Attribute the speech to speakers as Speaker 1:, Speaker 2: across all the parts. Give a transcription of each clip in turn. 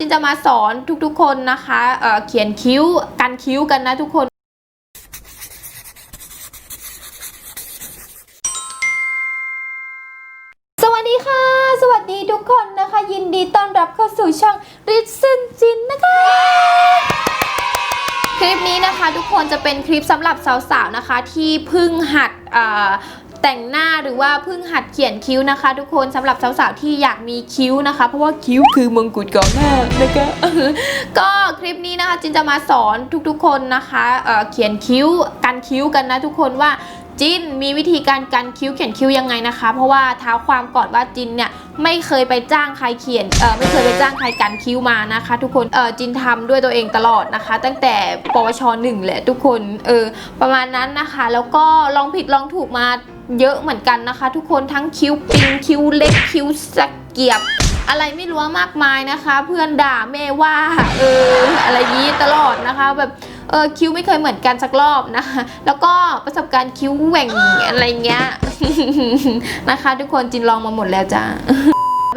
Speaker 1: จินจะมาสอนทุกๆคนนะคะเเขียนคิ้วกันคิ้วกันนะทุกคน สวัสดีค่ะ สวัสดีทุกคนนะคะ ยินดีต้อนรับเข้าสู่ช่องริซ e นจินนะคะ คลิปนี้นะคะทุกคนจะเป็นคลิปสำหรับสาวๆนะคะที่เพิ่งหัดอ่อ แต่งหน้าหรือว่าเพิ่งหัดเขียนคิ้วนะคะ ทุกคนสำหรับสาวๆที่อยากมีคิ้วนะคะ เพราะว่าคิ้วคือมงกุฎของหน้านะคะก็คลิปนี้นะคะจินจะมาสอนทุกๆคนนะคะเเขียนคิ้วกันคิ้วกันนะทุกคนว่าจินมีวิธีการกันคิ้วเขียนคิ้วยังไงนะคะ เพราะว่าเท้าความก่อนว่าจินเนี่ยไม่เคยไปจ้างใครเขียนเออไม่เคยไปจ้างใครกันคิ้วมานะคะ ทุกคนเออจินทำด้วยตัวเองตลอดนะคะ ตั้งแต่ปวชหนึ่งแหละทุกคนเออประมาณนั้นนะคะ แล้วก็ลองผิดลองถูกมา เยอะเหมือนกันนะคะ ทุกคนทั้งคิ้วปิงคิ้วเล็กคิ้วสะเกียบ อะไรไม่รู้มากมายนะคะ เพื่อนด่าแม่ว่าเอออะไรยี้ตลอดนะคะ แบบเออคิ้วไม่เคยเหมือนกันสักรอบนะคะ แล้วก็ประสบการณ์คิ้วแหว่งอะไรเงี้ยนะคะ ทุกคนจินลองมาหมดแล้วจ้า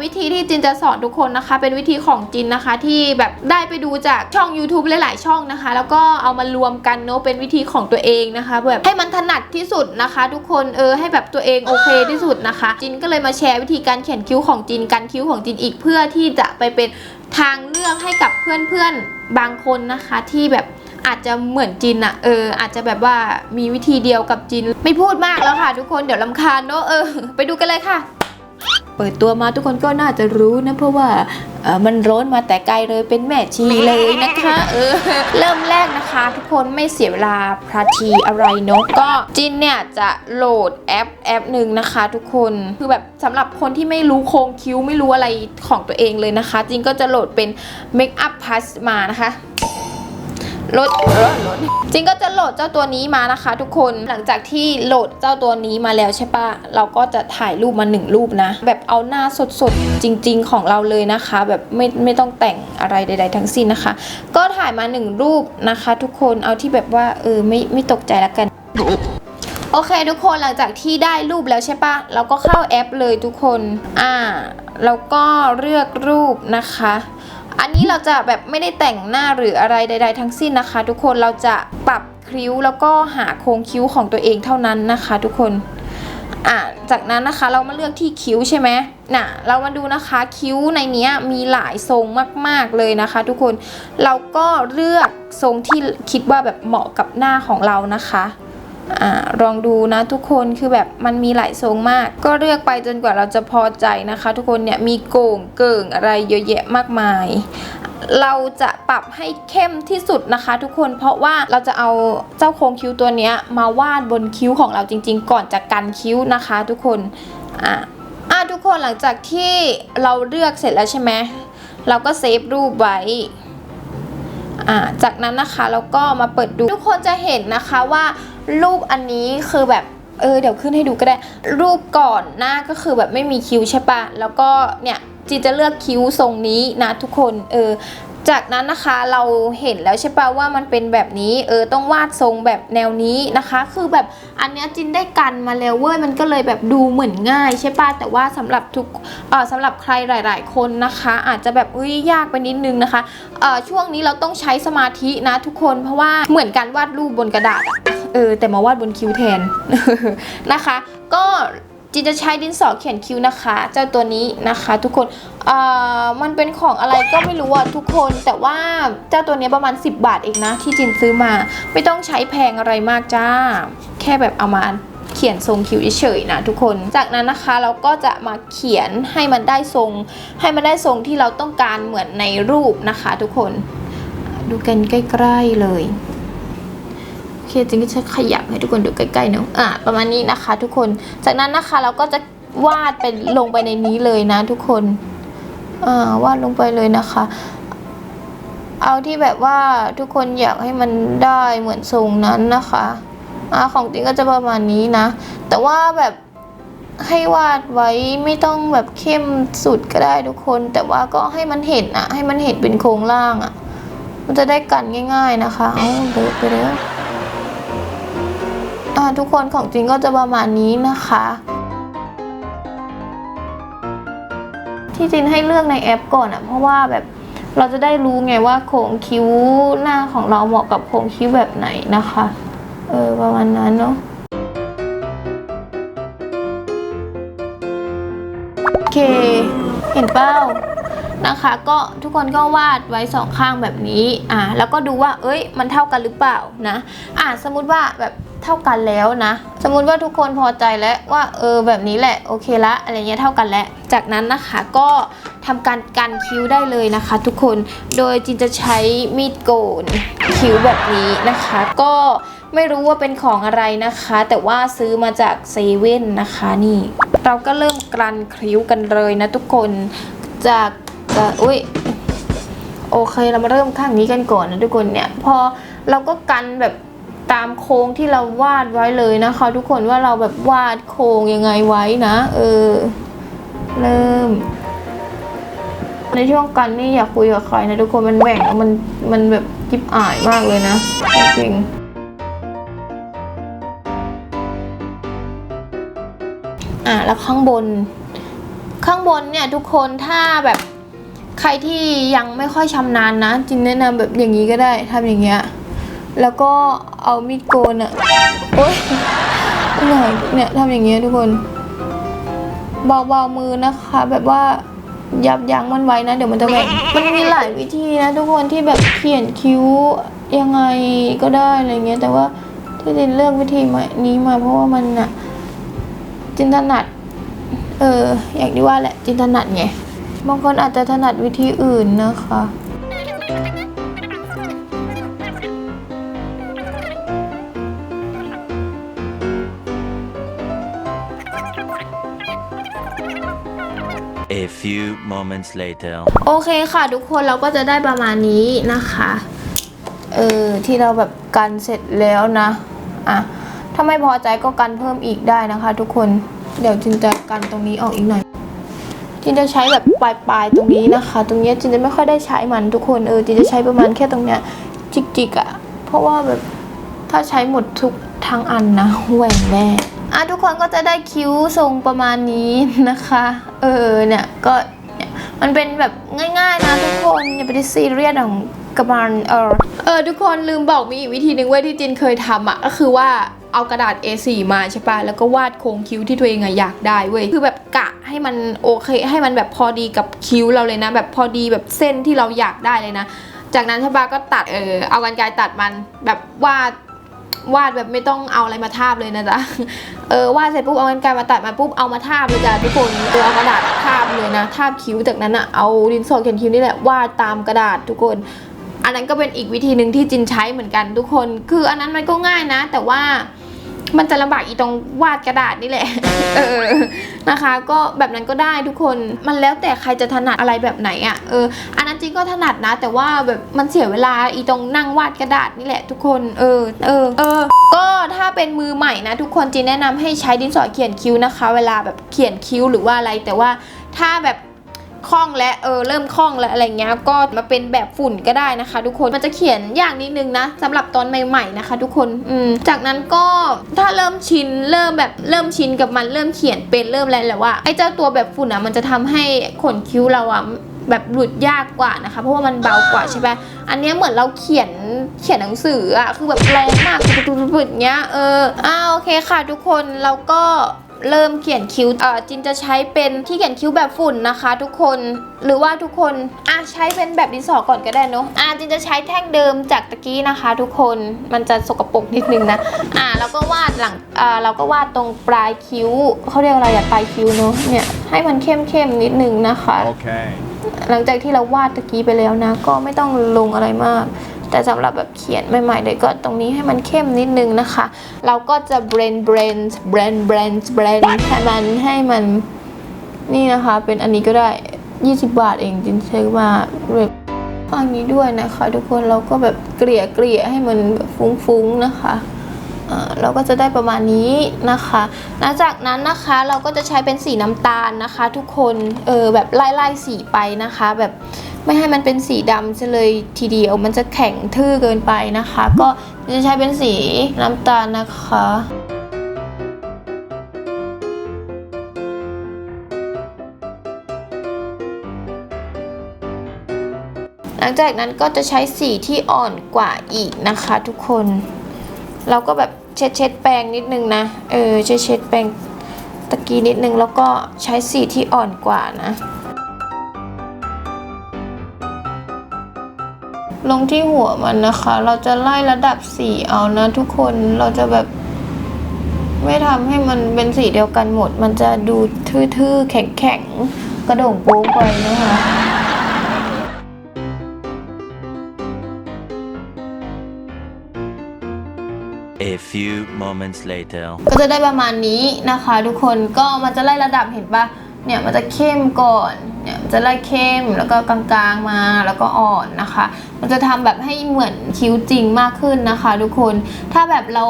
Speaker 1: วิธีที่จินจะสอนทุกคนนะคะ เป็นวิธีของจินนะคะที่แบบได้ไปดูจากช่อง YouTube หลาย ๆ ช่องนะคะ แล้วก็เอามารวมกันเนาะเป็นวิธีของตัวเองนะคะแบบให้มันถนัดที่สุดนะคะ ทุกคนเออให้แบบตัวเองโอเคที่สุดนะคะ จินก็เลยมาแชร์วิธีการเขียนคิ้วของจินกันคิ้วของจินอีกเพื่อที่จะไปเป็นทางเลือกให้กับเพื่อนๆบางคนนะคะที่แบบอาจจะเหมือนจินอะเอออาจจะแบบว่ามีวิธีเดียวกับจิน ไม่พูดมากแล้วค่ะทุกคนเดี๋ยวลำคาญเนาะเออ ไปดูกันเลยค่ะ ปิดตัวมาทุกคนก็น่าจะรู้นะเพราะว่าเอ่อมันร้อนมาแต่ไกลเลยเป็นแม่ชีเลยนะคะเออเริ่มแรกนะคะ ทุกคนไม่เสียเวลาพราทีอะไรเนาะก็จินเนี่ยจะโหลดแอปแอปหนึ่งนะคะ ทุกคนคือแบบสำหรับคนที่ไม่รู้โครงคิ้วไม่รู้อะไรของตัวเองเลยนะคะจินก็จะโหลดเป็น Make Up Plus มานะคะ โหลดจริงก็จะโหลดเจ้าตัวนี้มานะคะ ทุกคนหลังจากที่โหลดเจ้าตัวนี้มาแล้วใช่ปะเราก็จะถ่ายรูปมาหนึ่งรูปนะ แบบเอาหน้าสดๆ จริง ๆ ของเราเลยนะคะ แบบไม่ไม่ต้องแต่งอะไรใด ๆ ทั้งสิ้นนะคะ ก็ถ่ายมาหนึ่งรูปนะคะ ทุกคนเอาที่แบบว่าเออไม่ไม่ตกใจแล้วกันโอเคทุกคนหลังจากที่ได้รูปแล้วใช่ปะเราก็เข้าแอปเลยทุกคน อ่า แล้วก็เลือกรูปนะคะ อันนี้เราจะแบบไม่ได้แต่งหน้าหรืออะไรใด ๆ ทั้งสิ้นนะคะ ทุกคนเราจะปรับคิ้วแล้วก็หาโครงคิ้วของตัวเองเท่านั้นนะคะ ทุกคนอ่าจากนั้นนะคะเรามาเลือกที่คิ้วใช่ไหมน่ะเรามาดูนะคะคิ้วในนี้มีหลายทรงมากๆเลยนะคะ ทุกคนเราก็เลือกทรงที่คิดว่าแบบเหมาะกับหน้าของเรานะคะ อลองดูนะทุกคนคือแบบมันมีหลายทรงมาก ก็เลือกไปจนกว่าเราจะพอใจนะคะ ทุกคนเนี่ยมีโก่งเกิ่งอะไรเยอะแยะมากมาย เราจะปรับให้เข้มที่สุดนะคะ ทุกคนเพราะว่าเราจะเอาเจ้าโครงคิ้วตัวเนี้ยมาวาดบนคิ้วของเราจริง ๆ ก่อนจะกันคิ้วนะคะ ทุกคนอะอะทุกคนหลังจากที่เราเลือกเสร็จแล้วใช่ไหมเราก็เซฟรูปไว้อ่าจากนั้นนะคะเราก็มาเปิดดูทุกคนจะเห็นนะคะว่า รูปอันนี้คือแบบเออเดี๋ยวขึ้นให้ดูก็ได้ รูปก่อนหน้าก็คือแบบไม่มีคิ้วใช่ปะแล้วก็เนี่ยจีจะเลือกคิ้วทรงนี้นะทุกคนเออจากนั้นนะคะเราเห็นแล้วใช่ปะว่ามันเป็นแบบนี้เออต้องวาดทรงแบบแนวนี้นะคะ คือแบบอันเนี้ยจินได้กันมาแล้วเว้ยมันก็เลยแบบดูเหมือนง่ายใช่ปะแต่ว่าสำหรับทุกเออสำหรับใครหลาย ๆ คนนะคะ อาจจะแบบอุ้ยยากไปนิดนึงนะคะเอ่อช่วงนี้เราต้องใช้สมาธินะทุกคนเพราะว่าเหมือนการวาดรูปบนกระดาษอะ เออแต่มาวาดบนคิ้วแทนนะคะ ก็จินจะใช้ดินสอเขียนคิ้วนะคะ เจ้าตัวนี้นะคะทุกคนเอ่อมันเป็นของอะไรก็ไม่รู้อะทุกคนแต่ว่าเจ้าตัวนี้ประมาณ 10 บาทเองนะ ที่จินซื้อมา ไม่ต้องใช้แพงอะไรมากจ้า แค่แบบเอามาเขียนทรงคิ้วเฉยๆนะทุกคน จากนั้นนะคะเราก็จะมาเขียนให้มันได้ทรง ให้มันได้ทรงที่เราต้องการเหมือนในรูปนะคะ ทุกคน ดูกันใกล้ๆเลย เคจริงๆจะขยับให้ทุกคนดูใกล้ๆเนาะอะประมาณนี้นะคะ ทุกคนจากนั้นนะคะเราก็จะวาดเป็นลงไปในนี้เลยนะ ทุกคนอ่าวาดลงไปเลยนะคะ เอาที่แบบว่าทุกคนอยากให้มันได้เหมือนทรงนั้นนะคะอ่าของจริงก็จะประมาณนี้นะ แต่ว่าแบบให้วาดไว้ไม่ต้องแบบเข้มสุดก็ได้ทุกคน แต่ว่าก็ให้มันเห็นอะให้มันเห็นเป็นโครงล่างอะมันจะได้กันง่าย ๆนะคะ เอาเดินไปแล้ว ทุกคนของจริงก็จะประมาณนี้นะคะ ที่จริงให้เลือกในแอปก่อนอะเพราะว่าแบบเราจะได้รู้ไงว่าโครงคิ้วหน้าของเราเหมาะกับโครงคิ้วแบบไหนนะคะ เออประมาณนั้นเนาะโอเค เห็นเป้านะคะก็ทุกคนก็วาดไว้สองข้างแบบนี้อ่าแล้วก็ดูว่าเอ้ยมันเท่ากันหรือเปล่านะอ่าสมมุติว่าแบบ เท่ากันแล้วนะ สมมุติว่าทุกคนพอใจแล้วว่าเออแบบนี้แหละโอเคละอะไรเงี้ยเท่ากันแล้ว จากนั้นนะคะก็ทำการกันคิ้วได้เลยนะคะ ทุกคนโดยจินจะใช้มีดโกนคิ้วแบบนี้นะคะ ก็ไม่รู้ว่าเป็นของอะไรนะคะ แต่ว่าซื้อมาจากเซเว่นนะคะนี่ เราก็เริ่มกรันคิ้วกันเลยนะทุกคนจากจะอุ้ยโอเคเรามาเริ่มข้างนี้กันก่อนนะทุกคนเนี่ยพอเราก็กันแบบ ตามโค้งที่เราวาดไว้เลยนะคะ ทุกคนว่าเราแบบวาดโค้งยังไงไว้นะ เออ เริ่ม ในช่วงกันนี่อยากคุยกับใครนะทุกคนมันแหว่งมันมันแบบจิบอายมากเลยนะ จริงอะแล้วข้างบน ข้างบนเนี่ยทุกคนถ้าแบบใครที่ยังไม่ค่อยชำนาญนะจินแนะนำแบบอย่างนี้ก็ได้ทำอย่างเงี้ย แล้วก็เอามีดโกนอะโอ๊ยเหนื่อยเนี่ยทำอย่างเงี้ยทุกคนเบาๆมือนะคะ แบบว่ายับยั้งมันไว้นะ เดี๋ยวมันจะแหว่งมันมีหลายวิธีนะ ทุกคนที่แบบเขียนคิ้วยังไงก็ได้อะไรเงี้ย แต่ว่าที่จินเลือกวิธีนี้มาเพราะว่ามันอะจินถนัด เออ อย่างที่ว่าแหละจินถนัดไงบางคนอาจจะถนัดวิธีอื่นนะคะ
Speaker 2: A few moments later.
Speaker 1: โอเคค่ะทุกคนเราก็จะได้ประมาณนี้นะคะ เออที่เราแบบกันเสร็จแล้วนะ อะ ถ้าไม่พอใจก็กันเพิ่มอีกได้นะคะ ทุกคน เดี๋ยวจินจะกันตรงนี้ออกอีกหน่อยจินจะใช้แบบปลายๆตรงนี้นะคะ ตรงเนี้ยจินจะไม่ค่อยได้ใช้มันทุกคน เออจินจะใช้ประมาณแค่ตรงเนี้ยจิกๆอะ่ะ เพราะว่าแบบถ้าใช้หมดทุกทั้งอันนะแหว่งแน่ อะทุกคนก็จะได้คิ้วทรงประมาณนี้นะคะ เออเนี่ยก็มันเป็นแบบง่ายๆนะทุกคนอย่าไปซีเรียสของกับมันเออเออทุกคนลืมบอกมีอีกวิธีหนึ่งเว้ยที่จินเคยทำอะก็คือว่าเอากระดาษ A4 มาใช่ปะแล้วก็วาดโครงคิ้วที่ตัวเองอะอยากได้เว้ย คือแบบกะให้มันโอเค ให้มันแบบพอดีกับคิ้วเราเลยนะ แบบพอดีแบบเส้นที่เราอยากได้เลยนะ จากนั้นใช่ปะก็ตัดเออเอากันไกรตัดมันแบบวาด วาดแบบไม่ต้องเอาอะไรมาทาบเลยนะจ๊ะ เออวาดเสร็จปุ๊บเอากันไกรมาตัดมาปุ๊บเอามาทาบเลยจ้ะทุกคนเออเอากระดาษทาบเลยนะทาบคิ้วจากนั้นอะเอาดินสอเขียนคิ้วนี่แหละวาดตามกระดาษทุกคน อันนั้นก็เป็นอีกวิธีหนึ่งที่จินใช้เหมือนกันทุกคน คืออันนั้นมันก็ง่ายนะ แต่ว่ามันจะลำบากอีตรงวาดกระดาษนี่แหละ เออ นะคะ ก็แบบนั้นก็ได้ทุกคนมันแล้วแต่ใครจะถนัดอะไรแบบไหนอะ่ะเอออันนั้นจริงก็ถนัดนะ แต่ว่าแบบมันเสียเวลาอีตรงนั่งวาดกระดาษนี่แหละทุกคนเออเออเออก็ถ้าเป็นมือใหม่นะทุกคนจีนแนะนำให้ใช้ดินสอเขียนคิ้วนะคะ เวลาแบบเขียนคิ้วหรือว่าอะไรแต่ว่าถ้าแบบ คล่องและเออเริ่มคล่องแล้วอะไรเงี้ยก็มาเป็นแบบฝุ่นก็ได้นะคะ ทุกคนมันจะเขียนอย่ากนิดนึงนะสำหรับตอนใหม่ๆนะคะ ทุกคนอืมจากนั้นก็ถ้าเริ่มชินเริ่มแบบเริ่มชินกับมันเริ่มเขียนเป็นเริ่มอะไรแล้วว่าไอ้เจ้าตัวแบบฝุ่นอะมันจะทำให้ขนคิ้วเราอะแบบหลุดยากกว่านะคะ เพราะว่ามันเบากว่าใช่ปะอันนี้เหมือนเราเขียนเขียนหนังสืออะคือแบบแรงมากปุดๆๆๆเงี้ยเอออ่าโอเคค่ะทุกคนเราก็ เริ่มเขียนคิ้วเอ่อจินจะใช้เป็นที่เขียนคิ้วแบบฝุ่นนะคะ ทุกคนหรือว่าทุกคนอะใช้เป็นแบบดินสอก่อนก็ได้เนอะอะจินจะใช้แท่งเดิมจากตะกี้นะคะ ทุกคนมันจะสกปรกนิดนึงนะอะเราก็วาดหลังอ่าเราก็วาดตรงปลายคิ้วเขาเรียกอะไรอะปลายคิ้วเนอะเนี่ยให้มันเข้มๆนิดนึงนะคะ
Speaker 3: Okay.
Speaker 1: หลังจากที่เราวาดตะกี้ไปแล้วนะ ก็ไม่ต้องลงอะไรมาก แต่สำหรับแบบเขียนใหม่ๆเลยก็ตรงนี้ให้มันเข้มนิดนึงนะคะ เราก็จะเบรนเบรนเบรนเบรนเบรนให้มันให้มันนี่นะคะ เป็นอันนี้ก็ได้ 20 บาทเองจินซื้อมาแบบฟังนี้ด้วยนะคะ ทุกคนเราก็แบบเกลี่ยเกลี่ยให้มันแบบฟุ้งๆนะคะอ่าเราก็จะได้ประมาณนี้นะคะ หลังจากนั้นนะคะเราก็จะใช้เป็นสีน้ำตาลนะคะ ทุกคน เออแบบไล่ไล่สีไปนะคะ แบบ ไม่ให้มันเป็นสีดำซะเลยทีเดียวมันจะแข็งทื่อเกินไปนะคะ ก็จะใช้เป็นสีน้ำตาลนะคะหลังจากนั้นก็จะใช้สีที่อ่อนกว่าอีกนะคะทุกคน เราก็แบบเช็ดเช็ดแปรงนิดนึงนะ เออเช็ดเช็ดแปรงตะกี้นิดนึงแล้วก็ใช้สีที่อ่อนกว่านะ ลงที่หัวมันนะคะ เราจะไล่ระดับสีเอานะทุกคนเราจะแบบ ไม่ทำให้มันเป็นสีเดียวกันหมด มันจะดูทื่อๆ แข็งๆ กระโด่งโป๊งไปนะคะ
Speaker 2: A few moments later.
Speaker 1: ก็จะได้ประมาณนี้นะคะ ทุกคนก็มันจะไล่ระดับเห็นปะเนี่ยมันจะเข้มก่อน เนี่ยจะไล่เข้มแล้วก็กลางๆมาแล้วก็อ่อนนะคะ มันจะทำแบบให้เหมือนคิ้วจริงมากขึ้นนะคะ ทุกคนถ้าแบบเรา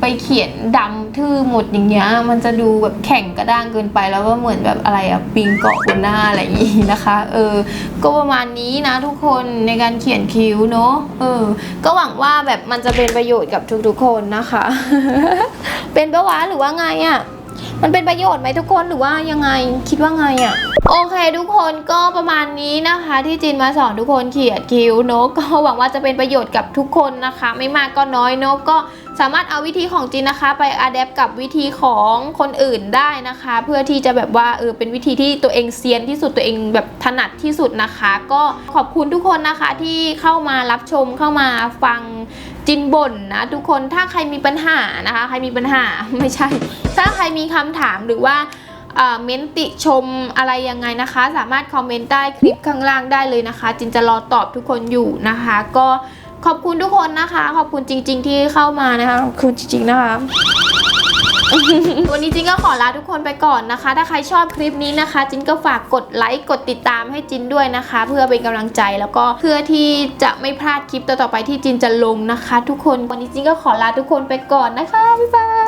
Speaker 1: ไปเขียนดำทื่อหมดอย่างเงี้ยมันจะดูแบบแข็งกระด้างเกินไป แล้วก็เหมือนแบบอะไรอะปิงเกาะบนหน้าอะไรอย่างงี้นะคะ เออ ก็ประมาณนี้นะทุกคนในการเขียนคิ้วเนาะเออ ก็หวังว่าแบบมันจะเป็นประโยชน์กับทุกๆคนนะคะ เป็นปะวะหรือว่าไงอะ่ะ มันเป็นประโยชน์ไหมทุกคนหรือว่ายังไงคิดว่าไงอะ่ะ โอเค ทุกคนก็ประมาณนี้นะคะ ที่จินมาสอนทุกคนเขียนคิ้วเนาะก็หวังว่าจะเป็นประโยชน์กับทุกคนนะคะ ไม่มากก็น้อยเนาะก็ สามารถเอาวิธีของจินนะคะ ไปอัดแอปกับวิธีของคนอื่นได้นะคะ เพื่อที่จะแบบว่าเออเป็นวิธีที่ตัวเองเซียนที่สุดตัวเองแบบถนัดที่สุดนะคะ ก็ขอบคุณทุกคนนะคะที่เข้ามารับชมเข้ามาฟังจินบ่นนะทุกคนถ้าใครมีปัญหานะคะ ใครมีปัญหาไม่ใช่ ถ้าใครมีคำถามหรือว่าเอ่อเมนติชมอะไรยังไงนะคะ สามารถคอมเมนต์ใต้คลิปข้างล่างได้เลยนะคะ จินจะรอตอบทุกคนอยู่นะคะ ก็ ขอบคุณทุกคนนะคะ ขอบคุณจริง ๆ ที่เข้ามานะคะขอบคุณจริง ๆ นะคะ วันนี้จินก็ขอลาทุกคนไปก่อนนะคะ ถ้าใครชอบคลิปนี้นะคะ จินก็ฝากกดไลค์กดติดตามให้จินด้วยนะคะ เพื่อเป็นกำลังใจแล้วก็เพื่อที่จะไม่พลาดคลิปต่อๆไปที่จินจะลงนะคะ ทุกคนวันนี้จินก็ขอลาทุกคนไปก่อนนะคะบ๊ายบาย